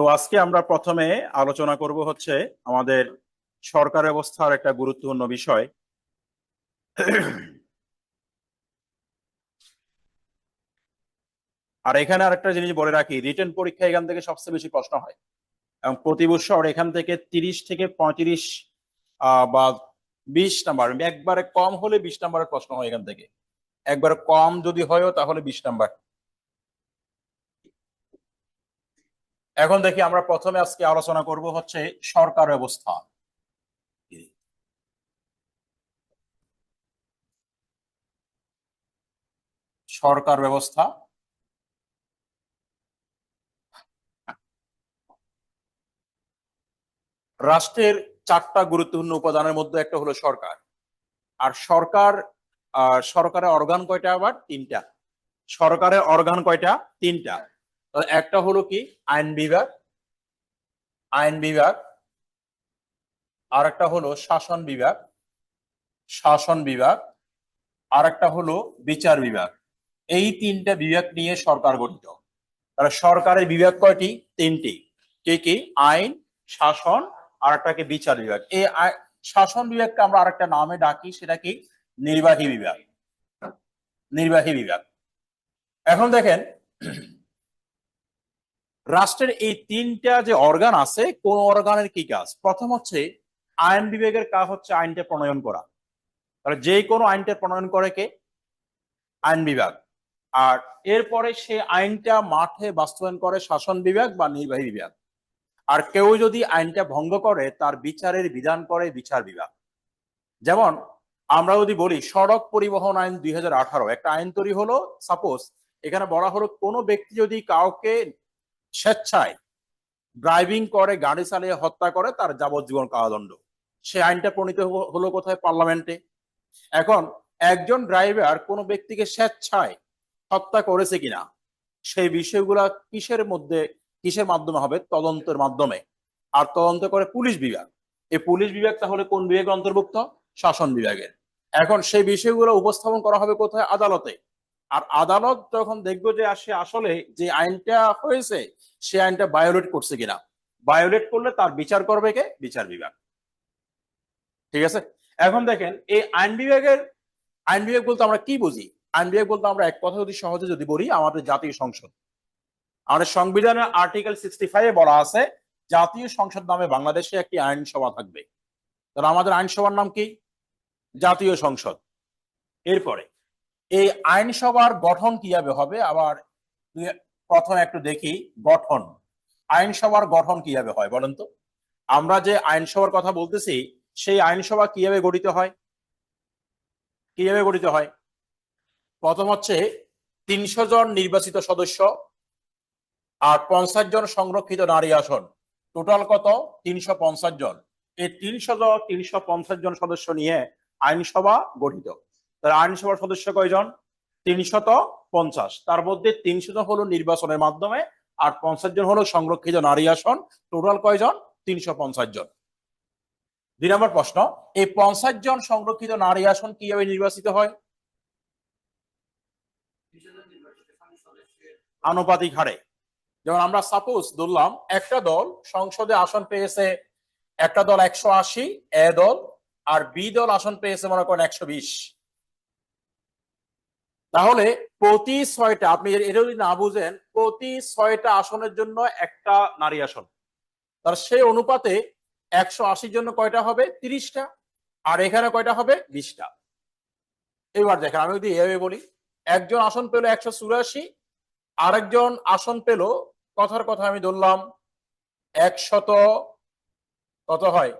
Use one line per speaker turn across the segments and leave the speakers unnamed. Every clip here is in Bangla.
তো আজকে আমরা প্রথমে আলোচনা করব হচ্ছে আমাদের সরকার ব্যবস্থার একটা গুরুত্বপূর্ণ বিষয়। আর এখানে আরেকটা জিনিস বলে রাখি রিটার্ন পরীক্ষা এখান থেকে সবচেয়ে বেশি প্রশ্ন হয়। এবং প্রতি বছর এখান থেকে তিরিশ থেকে পঁয়ত্রিশ বা বিশ নাম্বার, একবারে কম হলে বিশ নাম্বারের প্রশ্ন হয় এখান থেকে। একবারে কম যদি হয়ও তাহলে বিশ নাম্বার। এখন দেখি আমরা প্রথমে আজকে আলোচনা করব হচ্ছে সরকার ব্যবস্থা। সরকার ব্যবস্থা। রাষ্ট্রের চারটা গুরুত্বপূর্ণ উপাদানের মধ্যে একটা হলো সরকার। আর সরকার সরকারের অর্গান কয়টা আবার? তিনটা। সরকারের অর্গান কয়টা? তিনটা। একটা হলো কি? আইন বিভাগ আইন বিভাগ আর একটা হলো শাসন বিভাগ শাসন বিভাগ আর একটা হলো বিচার বিভাগ। এই তিনটা বিভাগ নিয়ে সরকার গঠিত। তাহলে সরকারের বিভাগ কয়টি? তিনটি। কে কি? আইন, শাসন আর একটাকে বিচার বিভাগ। এই শাসন বিভাগকে আমরা আরেকটা নামে ডাকি, সেটা কি? নির্বাহী বিভাগ। নির্বাহী বিভাগ। এখন দেখেন রাষ্ট্রের এই তিনটা যে অর্গান আছে, কোন অর্গানের কি কাজ? প্রথম হচ্ছে আইন বিভাগের কাজ হচ্ছে আইনটা প্রণয়ন করা। তাহলে যে কোনো আইনটা প্রণয়ন করে কে? আইন বিভাগ। আর এরপরে সে আইনটা মাঠে বাস্তবায়ন করে শাসন বিভাগ বা নির্বাহী বিভাগ। আর কেউ যদি আইনটা ভঙ্গ করে, তার বিচারের বিধান করে বিচার বিভাগ। যেমন, আমরা যদি বলি সড়ক পরিবহন আইন দুই হাজার আঠারো, একটা আইন তৈরি হলো সাপোজ এখানে বলা হলো কোনো ব্যক্তি যদি কাউকে স্বেচ্ছায় ড্রাইভিং করে, গাড়ি চালিয়ে হত্যা করে, তার যাবজ্জীবন কারাদণ্ড। সে আইনটা প্রণীত হলো- কোথায়? পার্লামেন্টে। এখন একজন ড্রাইভার কোনো ব্যক্তিকে স্বেচ্ছায় হত্যা করেছে কিনা, সেই বিষয়গুলা কিসের মধ্যে, কিসের মাধ্যমে হবে? তদন্তের মাধ্যমে। আর তদন্ত করে পুলিশ বিভাগ। এই পুলিশ বিভাগ তাহলে কোন বিভাগের অন্তর্ভুক্ত? শাসন বিভাগের। এখন সেই বিষয়গুলো উপস্থাপন করা হবে কোথায়? আদালতে। আর আদালত যখন দেখব যে আসে আসলে যে আইনটা হয়েছে সে আইনটা বায়োলেট করছে কিনা? বায়োলেট করলে তার বিচার করবে কে? বিচার বিভাগ। ঠিক আছে? এখন দেখেন, এই আইন বিভাগের, আইন বিভাগ বলতে আমরা কি বুঝি? আইন বিভাগ বলতে আমরা এক কথা যদি সহজে যদি বলি, আমাদের জাতীয় সংসদ। আমাদের সংবিধানের আর্টিকেল সিক্সটি ফাইভে বলা আছে, জাতীয় সংসদ নামে বাংলাদেশে একটি আইনসভা থাকবে। তাহলে আমাদের আইনসভার নাম কি? জাতীয় সংসদ। এরপরে, এই আইনসভার গঠন কীভাবে হবে? আবার প্রথমে একটু দেখি গঠন। আইনসভার গঠন কীভাবে হয় বলেন তো? আমরা যে আইনসভার কথা বলতেছি, সেই আইনসভা কীভাবে গঠিত হয়? কীভাবে গঠিত হয়? প্রথম হচ্ছে তিনশো জন নির্বাচিত সদস্য আর পঞ্চাশ জন সংরক্ষিত নারী আসন। টোটাল কত? তিনশো পঞ্চাশ জন। এই তিনশো জন, তিনশো পঞ্চাশ জন সদস্য নিয়ে আইনসভা গঠিত। তার আইনসভার সদস্য কয়জন? তিনশত পঞ্চাশ। তার মধ্যে তিনশো জন হলো নির্বাচনের মাধ্যমে আর পঞ্চাশ জন হলো সংরক্ষিত নারী আসন। টোটাল কয়জন? তিনশো পঞ্চাশ জন। দুই নম্বর প্রশ্ন, এই পঞ্চাশ জন সংরক্ষিত নারী আসন কীভাবে নির্বাচিত হয়? আনুপাতিক হারে। যেমন আমরা সাপোজ ধরলাম, একটা দল সংসদে আসন পেয়েছে, একটা দল একশো আশি, এ দল, আর বি দল আসন পেয়েছে মনে করেন একশো বিশ। তাহলে প্রতি ছয়টা, আপনি এটা যদি না বুঝেন, প্রতি ছয়টা আসনের জন্য একটা নারী আসন। তার সেই অনুপাতে একশো আশির জন্য কয়টা হবে? তিরিশটা। আর এখানে কয়টা হবে? বিশটা। এবার দেখেন, আমি যদি এভাবে বলি, একজন আসন পেল একশো চুরাশি, আরেকজন আসন পেল, কথার কথা আমি ধরলাম, একশত কত হয়?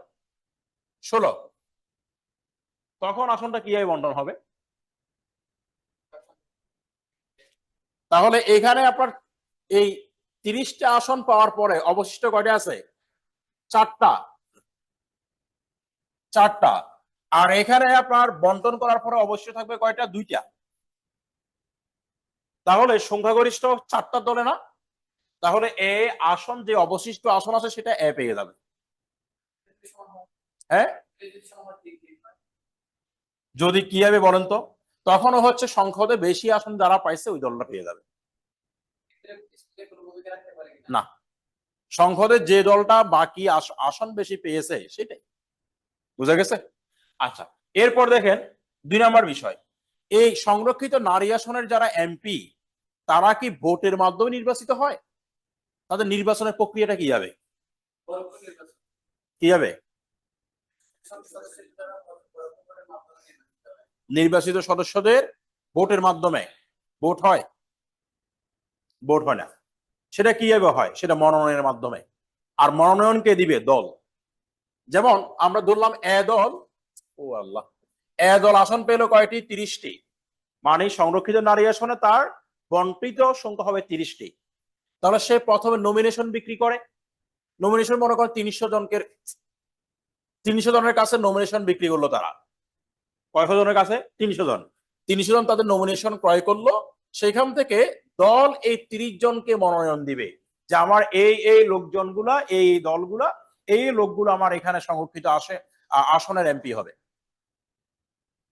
ষোলো। তখন আসনটা কীভাবে বন্টন হবে? তাহলে এখানে আপনার এই তিরিশটা আসন পাওয়ার পরে অবশিষ্ট কয়টা আছে? চারটা। চারটা। আর এখানে আপনার বন্টন করার পরে অবশ্যই থাকবে কয়টা? দুইটা। তাহলে সংখ্যাগরিষ্ঠ চারটা দলে না? তাহলে এ আসন যে অবশিষ্ট আসন আছে সেটা এ পেয়ে যাবে। হ্যাঁ? যদি কি হবে বলেন তো? তখনও হচ্ছে সংসদে বেশি আসন যারা পাইছে, ওই দলটা পেয়ে যাবে। না। সংসদে যে দলটা বাকি আসন বেশি পেয়েছে, সেটাই। বুঝা গেছে? আচ্ছা এরপর দেখেন দুই নম্বর বিষয়। এই সংরক্ষিত নারী আসনের যারা এমপি, তারা কি ভোটের মাধ্যমে নির্বাচিত হয়? তাদের নির্বাচনের প্রক্রিয়াটা কি যাবে? কি যাবে? নির্বাচিত সদস্যদের ভোটের মাধ্যমে ভোট হয়। ভোট হয় না। সেটা কীভাবে হয়? সেটা মনোনয়নের মাধ্যমে। আর মনোনয়ন কে দিবে? দল। যেমন আমরা ধরলাম এ দল। ও আল্লাহ। এ দল আসন পেল কয়টি? তিরিশটি। মানে সংরক্ষিত নারী আসনে তার বন্টিত সংখ্যা হবে তিরিশটি। তাহলে সে প্রথমে নমিনেশন বিক্রি করে। নমিনেশন মনে করেন তিনশো জনকে তিনশো জনের কাছে নমিনেশন বিক্রি করল তারা। কয়শো জনের কাছে? তিনশো জন। তিনশো জন তাদের নমিনেশন ক্রয় করল। সেখান থেকে দল এই তিরিশ জনকে মনোনয়ন দিবে। যে আমার এই এই লোকজনগুলা, এই দলগুলা, এই লোকগুলো আমার এখানে সংরক্ষিত আসে আসনের এমপি হবে।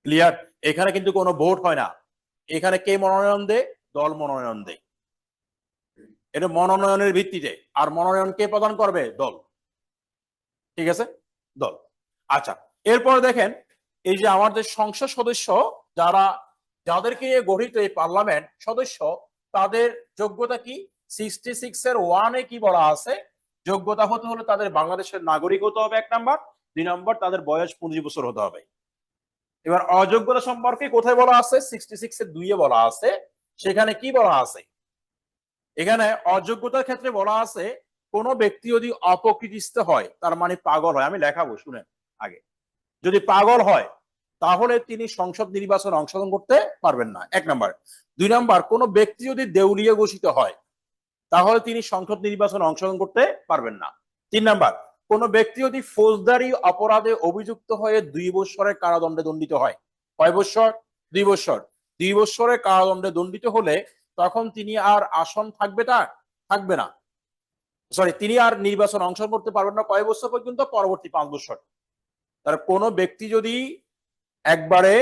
ক্লিয়ার এখানে কিন্তু কোনো ভোট হয় না। এখানে কে মনোনয়ন দেয়? দল মনোনয়ন দেয়। এটা মনোনয়নের ভিত্তিতে। আর মনোনয়ন কে প্রদান করবে? দল। ঠিক আছে? দল। আচ্ছা এরপর দেখেন এই যে আমাদের সংসদ সদস্য যারা, যাদেরকে নিয়ে গঠিত এই পার্লামেন্ট সদস্য, তাদের যোগ্যতা কি? সিক্সটি সিক্স এর ওয়ানে কি বলা আছে? যোগ্যতা হতে হলে তাদের বাংলাদেশের নাগরিক হতে হবে এক নাম্বার, দুই নম্বর তাদের বয়স পঁচিশ বছর হতে হবে। এবার অযোগ্যতা সম্পর্কে কোথায় বলা আছে? সিক্সটি সিক্স এর দুইয়ে বলা আছে। সেখানে কি বলা আছে? এখানে অযোগ্যতার ক্ষেত্রে বলা আছে, কোন ব্যক্তি যদি অপকৃতিস্থ হয়, তার মানে পাগল হয়। আমি লেখাবো, শুনেন আগে। যদি পাগল হয়, তাহলে তিনি সংসদ নির্বাচনে অংশগ্রহণ করতে পারবেন না। এক নাম্বার। দুই নাম্বার, কোন ব্যক্তি যদি দেউলিয়া ঘোষিত হয়, তাহলে তিনি সংসদ নির্বাচনে অংশগ্রহণ করতে পারবেন না। তিন নাম্বার, কোন ব্যক্তি যদি ফৌজদারি অপরাধে অভিযুক্ত হয়ে দুই বছরের কারাদণ্ডে দণ্ডিত হয়, কয় বছর দুই বছর দুই বছরের কারাদণ্ডে দণ্ডিত হলে তখন তিনি আর আসন থাকবে তার? থাকবে না। সরি, তিনি আর নির্বাচন অংশগ্রহণ করতে পারবেন না কয় বছর পর্যন্ত? পরবর্তী পাঁচ বছর তার কোন ব্যক্তি যদি একবারে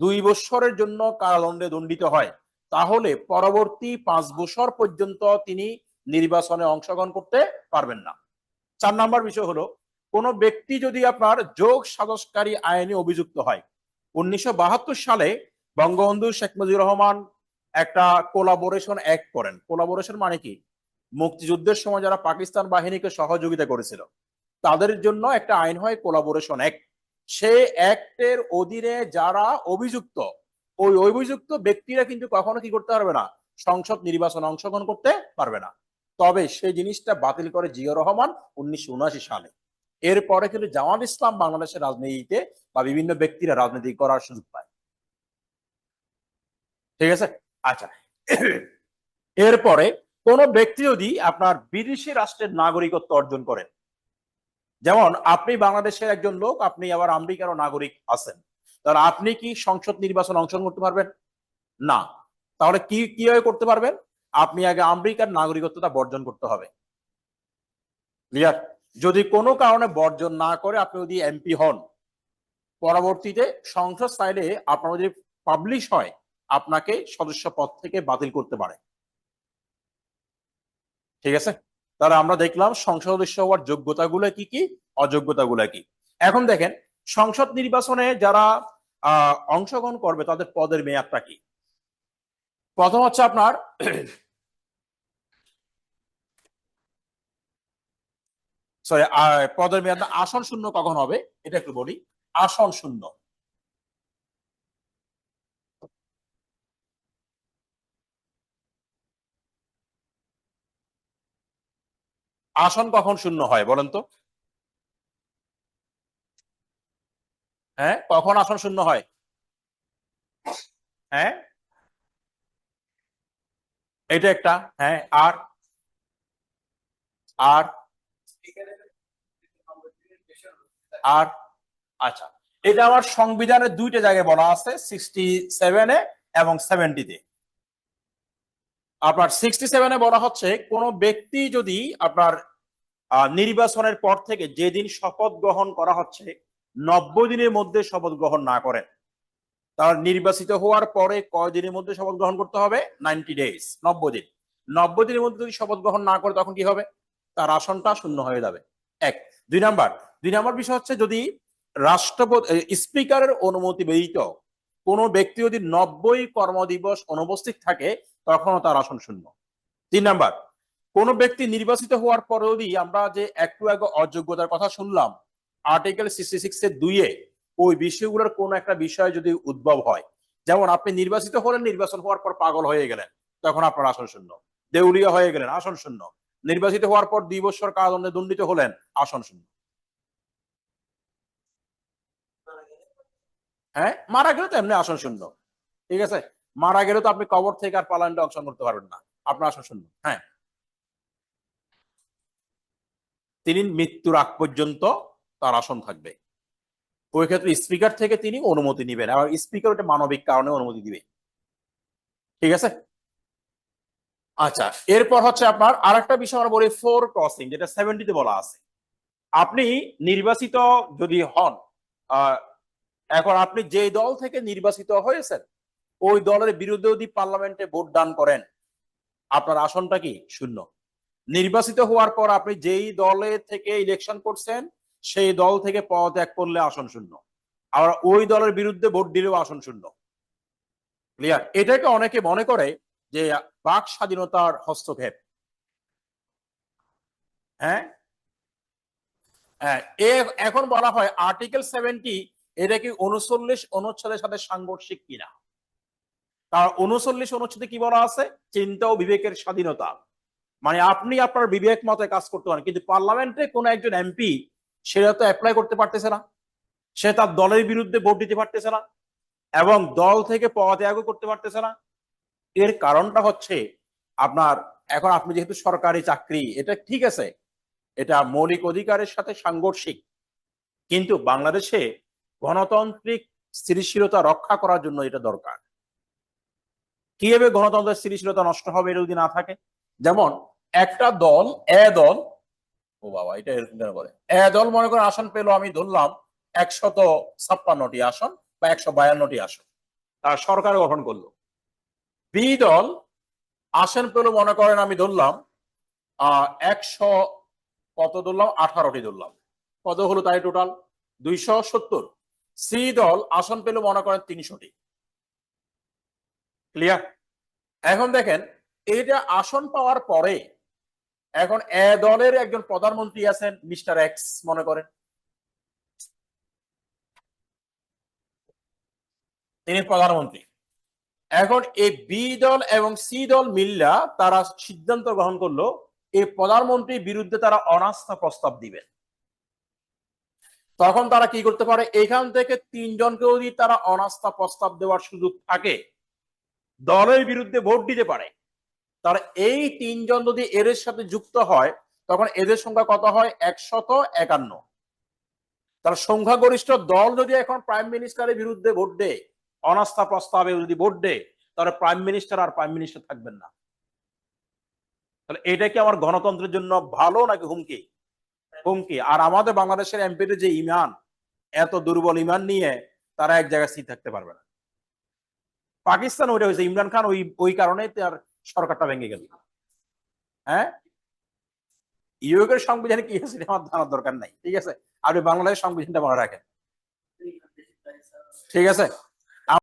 দুই বছরের জন্য কারাদণ্ডে দণ্ডিত হয়, তাহলে পরবর্তী পাঁচ বছর পর্যন্ত তিনি নির্বাচনে অংশগ্রহণ করতে পারবেন না। চার নাম্বার বিষয় হলো, কোন ব্যক্তি যদি আপনার যোগ সাজসকারী আইনে অভিযুক্ত হয়, উনিশশো বাহাত্তর সালে বঙ্গবন্ধু শেখ মুজিবুর রহমান একটা কোলাবোরেশন অ্যাক্ট করেন। কোলাবোরেশন মানে কি? মুক্তিযুদ্ধের সময় যারা পাকিস্তান বাহিনীকে সহযোগিতা করেছিল তাদের জন্য একটা আইন হয় কোলাবোরেশন অ্যাক্ট সে অ্যাক্টের অধীনে যারা অভিযুক্ত, ওই অভিযুক্ত ব্যক্তিরা কিন্তু কখনো কি করতে পারবে না, সংসদ নির্বাচনে অংশগ্রহণ করতে পারবে না। তবে সেই জিনিসটা বাতিল করে জিয়া রহমান উনিশশো উনআশি সালে। এরপরে কিন্তু জামাত ইসলাম বাংলাদেশের রাজনীতিতে বা বিভিন্ন ব্যক্তিরা রাজনীতি করার সুযোগ পায়। ঠিক আছে? আচ্ছা। এরপরে কোন ব্যক্তি যদি আপনার বিদেশি রাষ্ট্রের নাগরিকত্ব অর্জন করেন যেমন, আপনি বাংলাদেশের একজন লোক, আপনি আবার আমেরিকারও নাগরিক আছেন। তাহলে আপনি কি সংসদ নির্বাচন অংশগ্রহণ করতে পারবেন? না। তাহলে কি, কীভাবে করতে পারবেন? আপনি আগে আমেরিকার নাগরিকত্বটা বর্জন করতে হবে। ক্লিয়ার যদি কোনো কারণে বর্জন না করে আপনি যদি এমপি হন, পরবর্তীতে সংসদ চাইলে আপনার যদি পাবলিশ হয়, আপনাকে সদস্য পদ থেকে বাতিল করতে পারে। ঠিক আছে? তাহলে আমরা দেখলাম সংসদ সদস্য হওয়ার যোগ্যতাগুলো কি কি? অযোগ্যতা অযোগ্যতাগুলো কি? এখন দেখেন, সংসদ নির্বাচনে যারা অংশগ্রহণ করবে তাদের পদের মেয়াদটা কি? প্রথম হচ্ছে আপনার সরি পদের মেয়াদ আসন শূন্য কখন হবে? এটা একটু বলি। আসন শূন্য। আসন কখন শূন্য হয় বলেন তো? হ্যাঁ কখন আসন শূন্য হয়? হ্যাঁ? এটা একটা হ্যাঁ আর আর আর আচ্ছা এটা আমার সংবিধানের দুইটা জায়গায় বলা আছে সিক্সটি সেভেনে এবং সেভেন্টিতে আপনার সিক্সটি সেভেনে বলা হচ্ছে, কোন ব্যক্তি যদি আপনার নির্বাচনের পর থেকে যেদিন শপথ গ্রহণ করা হচ্ছে, নব্বই দিনের মধ্যে শপথ গ্রহণ না করেন তার নির্বাচিত হওয়ার পরে কয় দিনের মধ্যে শপথ গ্রহণ করতে হবে? নাইনটি ডেজ নব্বই দিন। নব্বই দিনের মধ্যে যদি শপথ গ্রহণ না করে, তখন কি হবে? তার আসনটা শূন্য হয়ে যাবে। এক। দুই নাম্বার। দুই নাম্বার বিষয় হচ্ছে, যদি রাষ্ট্রপতি স্পিকারের অনুমতি ব্যতীত কোনো ব্যক্তি যদি নব্বই কর্মদিবস অনুপস্থিত থাকে তখনও তার আসন শূন্য। তিন নাম্বার, কোন ব্যক্তি নির্বাচিত হওয়ার পরে যদি আমরা যে একটু আগে অযোগ্যতার কথা শুনলাম আর্টিকেল সিক্সটি সিক্স এর দুইয়ে ওই বিষয়গুলোর কোন একটা বিষয় যদি উদ্ভব হয়, যেমন আপনি নির্বাচিত হলেন, নির্বাচন হওয়ার পর পাগল হয়ে গেলেন, তখন আপনার আসন শূন্য। দেউলিয়া হয়ে গেলেন, আসন শূন্য। নির্বাচিত হওয়ার পর দুই বছর কারাদণ্ডে দণ্ডিত হলেন, আসন শূন্য। হ্যাঁ মারা গেলে তো এমনি আসন শূন্য। ঠিক আছে? মারা গেলে তো আপনি কবর থেকে আর পালান্ডে অংশগ্রহণ করতে পারবেন না। আপনার আসন শূন্য হ্যাঁ। তিনি মৃত্যুর আগ পর্যন্ত তার আসন থাকবে। ওই ক্ষেত্রে স্পিকার থেকে তিনি অনুমতি নেবেন আর স্পিকার ওটা মানবিক কারণে অনুমতি দিবে। ঠিক আছে? আচ্ছা এরপর হচ্ছে আপনার আর একটা বিষয় আমরা বলি ফোর ক্রসিং, যেটা সেভেন্টিতে বলা আছে। আপনি নির্বাচিত যদি হন এখন আপনি যে দল থেকে নির্বাচিত হয়েছেন ওই দলের বিরুদ্ধে যদি পার্লামেন্টে ভোট দান করেন। আপনার আসনটা কি? শূন্য। নির্বাচিত হওয়ার পর আপনি যেই দলে থেকে ইলেকশন করছেন, সেই দল থেকে পদত্যাগ করলে আসন শূন্য। আর ওই দলের বিরুদ্ধে ভোট দিলেও আসন শূন্য। ক্লিয়ার এটাকে অনেকে মনে করে যে বাক স্বাধীনতার হস্তক্ষেপ। হ্যাঁ? হ্যাঁ এখন বলা হয় আর্টিকেল সেভেন্টি এটা কি উনচল্লিশ অনুচ্ছেদের সাথে সাংঘর্ষিক কিনা? কারণ উনচল্লিশ অনুচ্ছেদে কি বলা আছে? চিন্তা ও বিবেকের স্বাধীনতা। মানে আপনি আপনার বিবেক মতে কাজ করতে পারেন, কিন্তু পার্লামেন্টে কোন একজন এমপি সেটা তো অ্যাপ্লাই করতে পারতেছে না। সে তার দলের বিরুদ্ধে ভোট দিতে পারতেছে না এবং দল থেকে পদত্যাগও করতে পারতেছে না। এর কারণটা হচ্ছে আপনার, এখন আপনি যেহেতু সরকারি চাকরি, এটা ঠিক আছে, এটা মৌলিক অধিকারের সাথে সাংঘর্ষিক। কিন্তু বাংলাদেশে গণতান্ত্রিক স্থিতিশীলতা রক্ষা করার জন্য এটা দরকার। কীভাবে গণতন্ত্রের স্থিতিশীলতা নষ্ট হবে এটা যদি না থাকে? যেমন, একটা দল, এ দল, ও বাবা, এটা এরকম কেন করে এ দল মনে করেন আসন পেল আমি ধরলাম একশত ছাপ্পান্নটি আসন বা একশো বায়ান্নটি আসন। তার সরকার গঠন করল। বি দল আসন পেল মনে করেন আমি ধরলাম একশো কত ধরলাম? আঠারোটি ধরলাম। কত হলো তাই টোটাল দুইশো সত্তর। সি দল আসন পেল মনে করেন তিনশোটি। ক্লিয়ার এখন দেখেন, এইটা আসন পাওয়ার পরে এখন এ দলের একজন প্রধানমন্ত্রী আছেন, মিস্টার এক্স, মনে করেন। তিনি প্রধানমন্ত্রী। এখন এই বি দল এবং সি দল মিল্লা তারা সিদ্ধান্ত গ্রহণ করল, এই প্রধানমন্ত্রীর বিরুদ্ধে তারা অনাস্থা প্রস্তাব দিবেন। তখন তারা কি করতে পারে? এখান থেকে তিনজনকে যদি তারা অনাস্থা প্রস্তাব দেওয়ার সুযোগ থাকে দলের বিরুদ্ধে ভোট দিতে পারে। তার এই তিনজন যদি এদের সাথে যুক্ত হয়, তখন এদের সংখ্যা কত হয়? একশত একান্ন। তার সংখ্যাগরিষ্ঠ দল যদি এখন প্রাইম মিনিস্টারের বিরুদ্ধে ভোট দেয়, অনাস্থা প্রস্তাবে যদি ভোট দেয়, তাহলে প্রাইম মিনিস্টার আর প্রাইম মিনিস্টার থাকবেন না। তাহলে এটা কি আমার গণতন্ত্রের জন্য ভালো নাকি হুমকি? হুমকি। আর আমাদের বাংলাদেশের এমপিদের যে ইমান, এত দুর্বল ইমান নিয়ে তারা এক জায়গায় স্থির থাকতে পারবে না। পাকিস্তান ওইটা হয়েছে, ইমরান খান ওই ওই কারণে তার সরকারটা ভেঙে গেল। হ্যাঁ? ইউরোপের সংবিধানে কি আছে আমার জানার দরকার নাই, ঠিক আছে? আপনি বাংলাদেশের সংবিধানটা মনে রাখেন। ঠিক আছে?